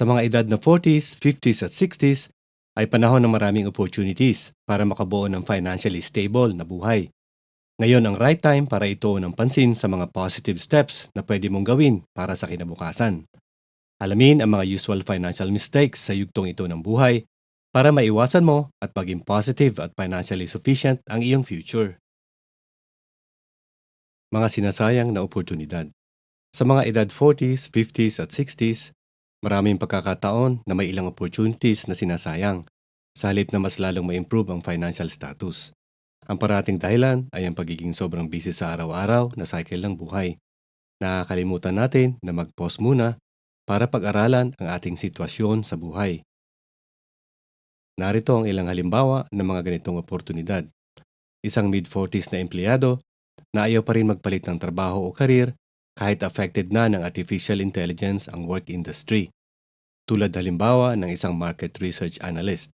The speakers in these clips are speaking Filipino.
Sa mga edad na 40s, 50s at 60s ay panahon ng maraming opportunities para makabuo ng financially stable na buhay. Ngayon ang right time para ito ng pansin sa mga positive steps na pwede mong gawin para sa kinabukasan. Alamin ang mga usual financial mistakes sa yugtong ito ng buhay para maiwasan mo at maging positive at financially sufficient ang iyong future. Mga sinasayang na oportunidad. Sa mga edad 40s, 50s at 60s, maraming pagkakataon na may ilang opportunities na sinasayang sa halip na mas lalong ma-improve ang financial status. Ang parating dahilan ay ang pagiging sobrang busy sa araw-araw na cycle ng buhay. Nakakalimutan natin na mag-pause muna para pag-aralan ang ating sitwasyon sa buhay. Narito ang ilang halimbawa ng mga ganitong oportunidad. Isang mid-40s na empleyado na ayaw pa rin magpalit ng trabaho o karir kahit affected na ng artificial intelligence ang work industry. Tulad halimbawa ng isang market research analyst.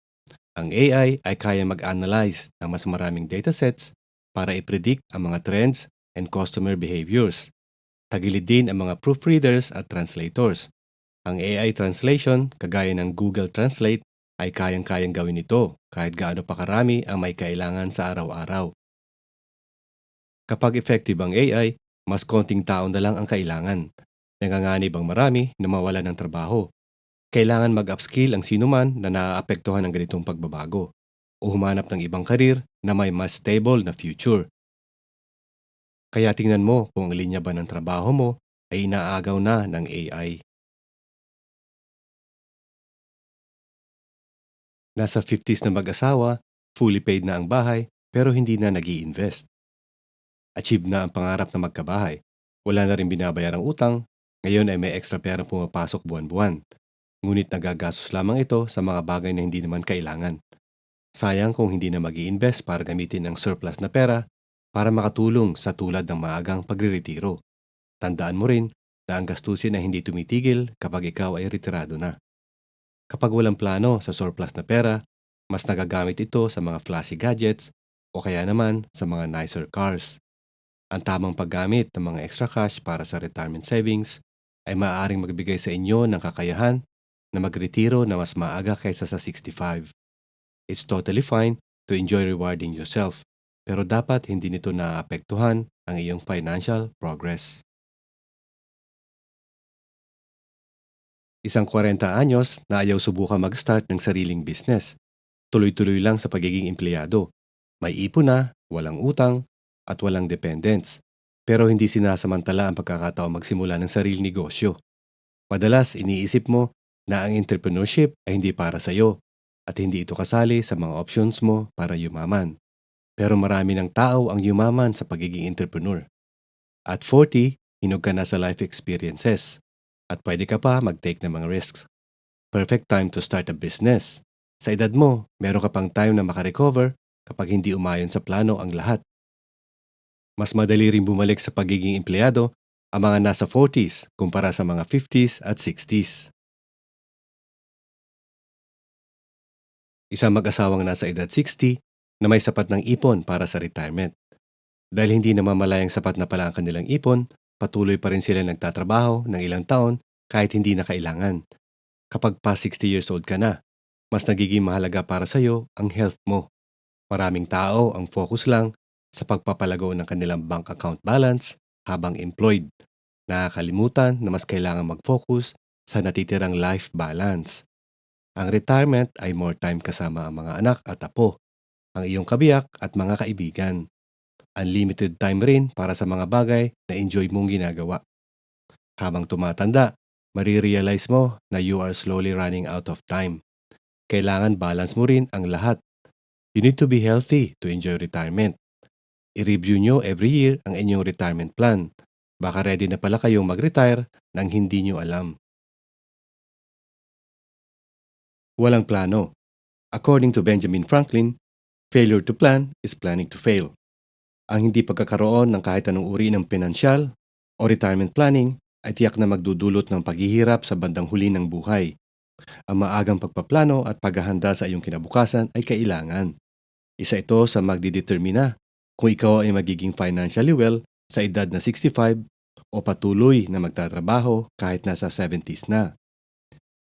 Ang AI ay kaya mag-analyze ng mas maraming datasets para i-predict ang mga trends and customer behaviors. Tagilid din ang mga proofreaders at translators. Ang AI translation, kagaya ng Google Translate, ay kayang-kayang gawin ito kahit gaano pa karami ang may kailangan sa araw-araw. Kapag effective ang AI, mas konting tao na lang ang kailangan. Nanganganib ang marami na mawala ng trabaho. Kailangan mag-upskill ang sinuman na naaapektuhan ng ganitong pagbabago o humanap ng ibang karir na may mas stable na future. Kaya tingnan mo kung ang linya ba ng trabaho mo ay inaagaw na ng AI. Nasa 50s na mag-asawa, fully paid na ang bahay pero hindi na nag invest Achieve na ang pangarap na magkabahay. Wala na rin binabayarang utang, ngayon ay may extra perang pumapasok buwan-buwan. Ngunit nagagastos lamang ito sa mga bagay na hindi naman kailangan. Sayang kung hindi na mag invest para gamitin ang surplus na pera para makatulong sa tulad ng maagang pagriretiro. Tandaan mo rin na ang gastusin ay hindi tumitigil kapag ikaw ay retirado na. Kapag walang plano sa surplus na pera, mas nagagamit ito sa mga flashy gadgets o kaya naman sa mga nicer cars. Ang tamang paggamit ng mga extra cash para sa retirement savings ay maaaring magbigay sa inyo ng kakayahan na magretiro na mas maaga kaysa sa 65. It's totally fine to enjoy rewarding yourself, pero dapat hindi nito naapektuhan ang iyong financial progress. Isang 40 anyos na ayaw subukan mag-start ng sariling business. Tuloy-tuloy lang sa pagiging empleyado. May ipon na, walang utang, at walang dependents. Pero hindi sinasamantala ang pagkakataon magsimula ng sariling negosyo. Madalas iniisip mo na ang entrepreneurship ay hindi para sa iyo at hindi ito kasali sa mga options mo para yumaman. Pero marami ng tao ang yumaman sa pagiging entrepreneur. At 40, hinog ka na sa life experiences at pwede ka pa mag-take ng mga risks. Perfect time to start a business. Sa edad mo, meron ka pang time na makarecover kapag hindi umayon sa plano ang lahat. Mas madali rin bumalik sa pagiging empleyado ang mga nasa 40s kumpara sa mga 50s at 60s. Isang mag-asawang nasa edad 60 na may sapat ng ipon para sa retirement. Dahil hindi namamalayang sapat na pala ang kanilang ipon, patuloy pa rin sila nagtatrabaho ng ilang taon kahit hindi na kailangan. Kapag pa 60 years old ka na, mas nagiging mahalaga para sa iyo ang health mo. Maraming tao ang focus lang sa pagpapalago ng kanilang bank account balance habang employed. Nakakalimutan na mas kailangan mag-focus sa natitirang life balance. Ang retirement ay more time kasama ang mga anak at apo, ang iyong kabiyak at mga kaibigan unlimited time rin para sa mga bagay na enjoy mong ginagawa. Habang tumatanda, marirealize mo na you are slowly running out of time. Kailangan balance mo rin ang lahat. You need to be healthy to enjoy retirement. I-review nyo every year ang inyong retirement plan. Baka ready na pala kayong mag-retire nang hindi nyo alam. Walang plano. According to Benjamin Franklin, failure to plan is planning to fail. Ang hindi pagkakaroon ng kahit anong uri ng pinansyal o retirement planning ay tiyak na magdudulot ng paghihirap sa bandang huli ng buhay. Ang maagang pagpaplano at paghahanda sa iyong kinabukasan ay kailangan. Isa ito sa magdidetermina kung ikaw ay magiging financially well sa edad na 65 o patuloy na magtatrabaho kahit nasa 70s na.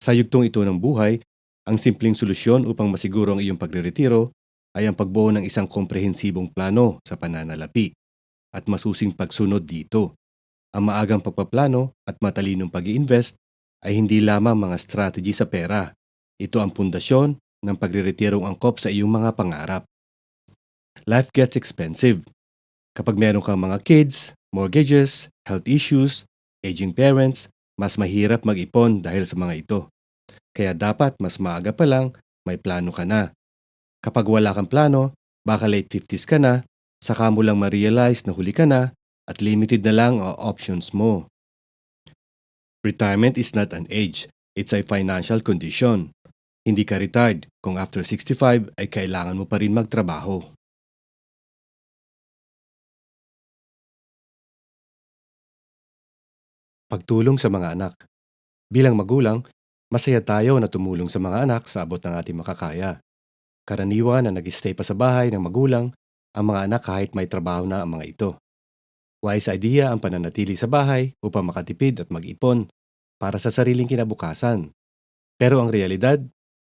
Sa yugtong ito ng buhay, ang simpleng solusyon upang masiguro ang iyong pagreretiro ay ang pagbuo ng isang komprehensibong plano sa pananalapi at masusing pagsunod dito. Ang maagang pagpaplano at matalinong pag invest ay hindi lamang mga strategy sa pera. Ito ang pundasyon ng pagreretirong angkop sa iyong mga pangarap. Life gets expensive. Kapag meron kang mga kids, mortgages, health issues, aging parents, mas mahirap mag-ipon dahil sa mga ito. Kaya dapat mas maaga pa lang may plano ka na. Kapag wala kang plano, baka late 50s ka na, saka mo lang ma-realize na huli ka na at limited na lang ang options mo. Retirement is not an age, it's a financial condition. Hindi ka retired kung after 65 ay kailangan mo pa rin magtrabaho. Pagtulong sa mga anak. Bilang magulang, masaya tayo na tumulong sa mga anak sa abot ng ating makakaya. Karaniwan na nag-stay pa sa bahay ng magulang ang mga anak kahit may trabaho na ang mga ito. Wise idea ang pananatili sa bahay upang makatipid at mag-ipon para sa sariling kinabukasan. Pero ang realidad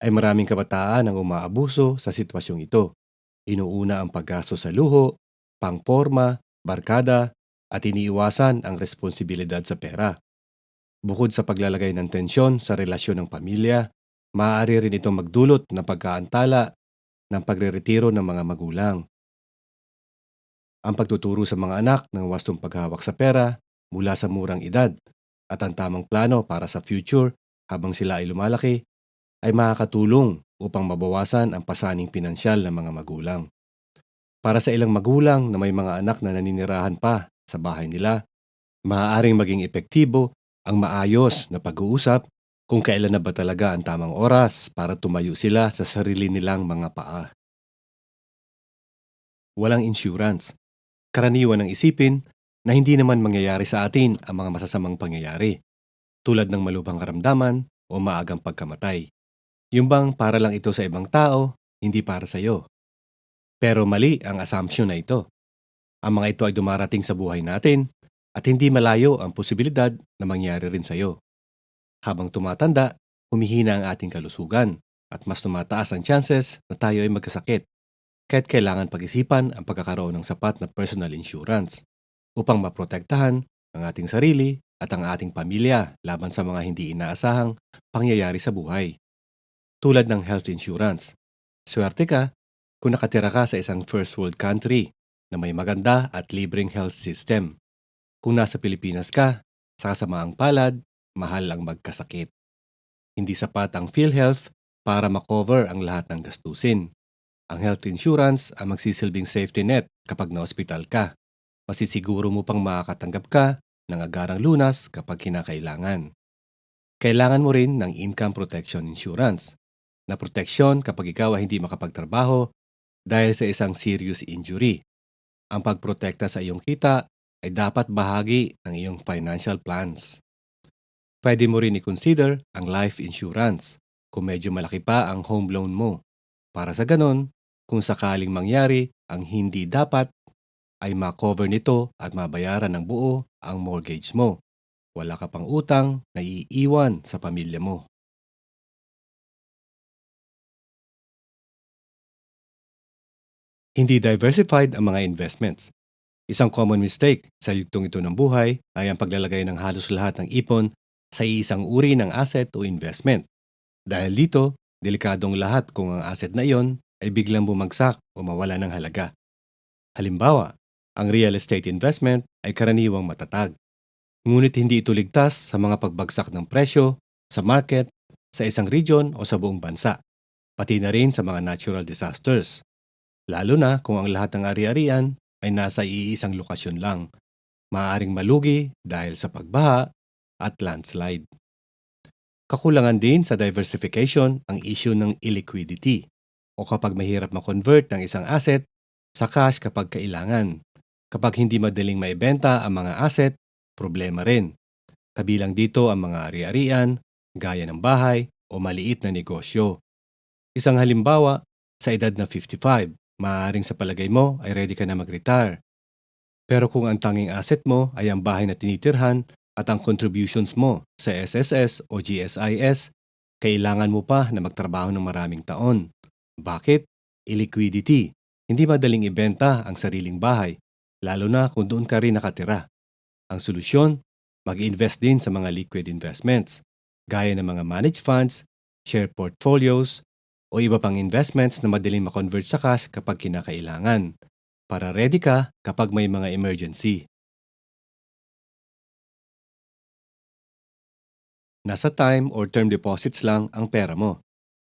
ay maraming kabataan ang umaabuso sa sitwasyong ito. Inuuna ang paggasto sa luho, pangporma, barkada, at iniiwasan ang responsibilidad sa pera. Bukod sa paglalagay ng tensyon sa relasyon ng pamilya, maaari rin itong magdulot ng pagkaantala ng pagreretiro ng mga magulang. Ang pagtuturo sa mga anak ng wastong paghawak sa pera mula sa murang edad at ang tamang plano para sa future habang sila ay lumalaki ay makakatulong upang mabawasan ang pasaning pinansyal ng mga magulang. Para sa ilang magulang na may mga anak na naninirahan pa sa bahay nila, maaaring maging epektibo ang maayos na pag-uusap kung kailan na ba talaga ang tamang oras para tumayo sila sa sarili nilang mga paa. Walang insurance. Karaniwan ng isipin na hindi naman mangyayari sa atin ang mga masasamang pangyayari, tulad ng malubhang karamdaman o maagang pagkamatay. Yung bang para lang ito sa ibang tao, hindi para sa iyo. Pero mali ang assumption na ito. Ang mga ito ay dumarating sa buhay natin at hindi malayo ang posibilidad na mangyari rin sa iyo. Habang tumatanda, humihina ang ating kalusugan at mas tumataas ang chances na tayo ay magkasakit. Kaya't kailangan pag-isipan ang pagkakaroon ng sapat na personal insurance upang maprotektahan ang ating sarili at ang ating pamilya laban sa mga hindi inaasahang pangyayari sa buhay. Tulad ng health insurance. Swerte ka kung nakatira ka sa isang first world country na may maganda at libreng health system. Kung nasa Pilipinas ka, sa kasamaang palad, mahal ang magkasakit. Hindi sapat ang PhilHealth para makover ang lahat ng gastusin. Ang health insurance ang magsisilbing safety net kapag na-hospital ka. Masisiguro mo pang makakatanggap ka ng agarang lunas kapag kinakailangan. Kailangan mo rin ng income protection insurance na proteksyon kapag ikaw ay hindi makapagtrabaho dahil sa isang serious injury. Ang pagprotekta sa iyong kita ay dapat bahagi ng iyong financial plans. Pwede mo rin i-consider ang life insurance kung medyo malaki pa ang home loan mo. Para sa ganon, kung sakaling mangyari ang hindi dapat, ay makover nito at mabayaran ng buo ang mortgage mo. Wala ka pang utang na iiwan sa pamilya mo. Hindi diversified ang mga investments. Isang common mistake sa yugtong ito ng buhay ay ang paglalagay ng halos lahat ng ipon sa iisang uri ng asset o investment. Dahil dito, delikadong lahat kung ang asset na iyon ay biglang bumagsak o mawala ng halaga. Halimbawa, ang real estate investment ay karaniwang matatag. Ngunit hindi ito ligtas sa mga pagbagsak ng presyo, sa market, sa isang region o sa buong bansa, pati na rin sa mga natural disasters. Lalo na kung ang lahat ng ari-arian ay nasa iisang lokasyon lang, maaaring malugi dahil sa pagbaha at landslide. Kakulangan din sa diversification ang issue ng illiquidity o kapag mahirap ma-convert ng isang asset sa cash kapag kailangan. Kapag hindi madaling maibenta ang mga asset, problema rin. Kabilang dito ang mga ari-arian, gaya ng bahay o maliit na negosyo. Isang halimbawa, sa edad na 55, maaaring sa palagay mo ay ready ka na mag-retire. Pero kung ang tanging asset mo ay ang bahay na tinitirhan at ang contributions mo sa SSS o GSIS Kailangan mo pa na magtrabaho ng maraming taon. Bakit? Illiquidity. Hindi madaling ibenta ang sariling bahay, lalo na kung doon ka rin nakatira. Ang solusyon, mag-invest din sa mga liquid investments, gaya ng mga managed funds, share portfolios, o iba pang investments na madaling makonvert sa cash kapag kinakailangan, para ready ka kapag may mga emergency. Nasa time or term deposits lang ang pera mo.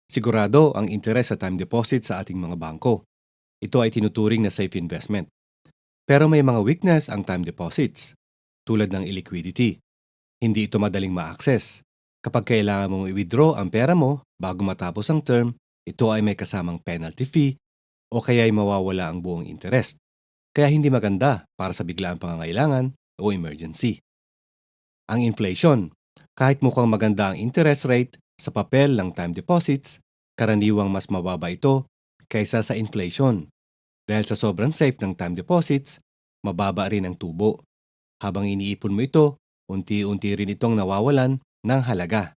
Sigurado ang interes sa time deposit sa ating mga bangko. Ito ay tinuturing na safe investment. Pero may mga weakness ang time deposits, tulad ng illiquidity. Hindi ito madaling ma-access. Kapag kailangan mong i-withdraw ang pera mo bago matapos ang term, ito ay may kasamang penalty fee o kaya ay mawawala ang buong interest. Kaya hindi maganda para sa biglaang pangangailangan o emergency. Ang inflation, kahit mukhang maganda ang interest rate sa papel ng time deposits, karaniwang mas mababa ito kaysa sa inflation. Dahil sa sobrang safe ng time deposits, mababa rin ang tubo. Habang iniipon mo ito, unti-unti rin itong nawawalan ng halaga.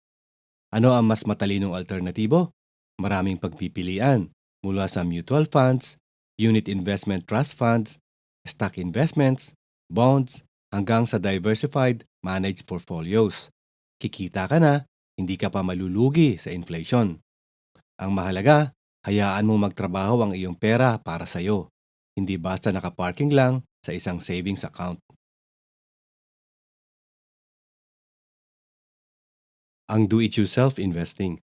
Ano ang mas matalinong alternatibo? Maraming pagpipilian mula sa mutual funds, unit investment trust funds, stock investments, bonds, hanggang sa diversified managed portfolios. Kikita ka na, hindi ka pa malulugi sa inflation. Ang mahalaga, hayaan mong magtrabaho ang iyong pera para sa iyo. Hindi basta nakaparking lang sa isang savings account. Ang do-it-yourself investing.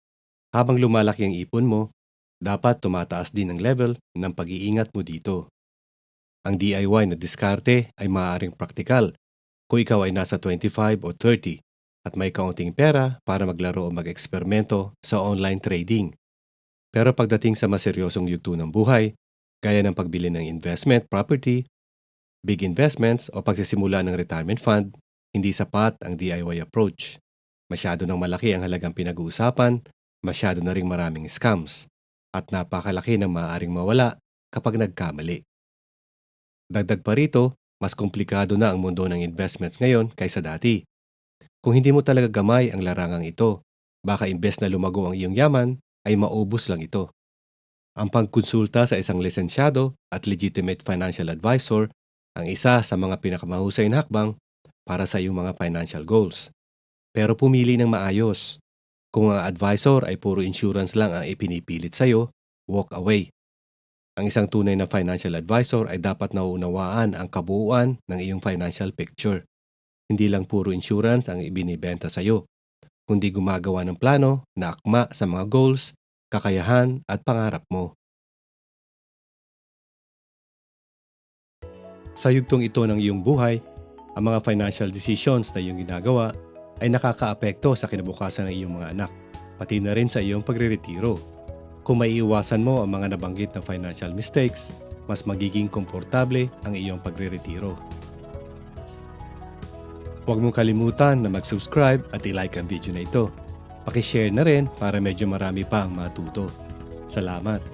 Habang lumalaki ang ipon mo, dapat tumataas din ang level ng pag-iingat mo dito. Ang DIY na diskarte ay maaaring praktikal kung ikaw ay nasa 25 o 30 at may kaunting pera para maglaro o mag-eksperimento sa online trading. Pero pagdating sa mas seryosong yugto ng buhay, gaya ng pagbili ng investment property, big investments o pagsisimula ng retirement fund, hindi sapat ang DIY approach. Masyado nang malaki ang halagang pinag-uusapan, masyado na ring maraming scams, at napakalaki ng maaaring mawala kapag nagkamali. Dagdag pa rito, mas komplikado na ang mundo ng investments ngayon kaysa dati. Kung hindi mo talaga gamay ang larangang ito, baka imbes na lumago ang iyong yaman, ay maubos lang ito. Ang pagkonsulta sa isang lisensyado at legitimate financial advisor ang isa sa mga pinakamahusay na hakbang para sa iyong mga financial goals. Pero pumili ng maayos. Kung ang advisor ay puro insurance lang ang ipinipilit sa iyo, walk away. Ang isang tunay na financial advisor ay dapat nauunawaan ang kabuuan ng iyong financial picture. Hindi lang puro insurance ang ibinibenta sa iyo, kundi gumagawa ng plano na akma sa mga goals, kakayahan at pangarap mo. Sa yugtong ito ng iyong buhay, ang mga financial decisions na iyong ginagawa ay nakakaapekto sa kinabukasan ng iyong mga anak, pati na rin sa iyong pagreretiro. Kung maiiwasan mo ang mga nabanggit na financial mistakes, mas magiging komportable ang iyong pagreretiro. Huwag mong kalimutan na mag-subscribe at i-like ang video na ito. Pakishare na rin para medyo marami pa ang matuto. Salamat!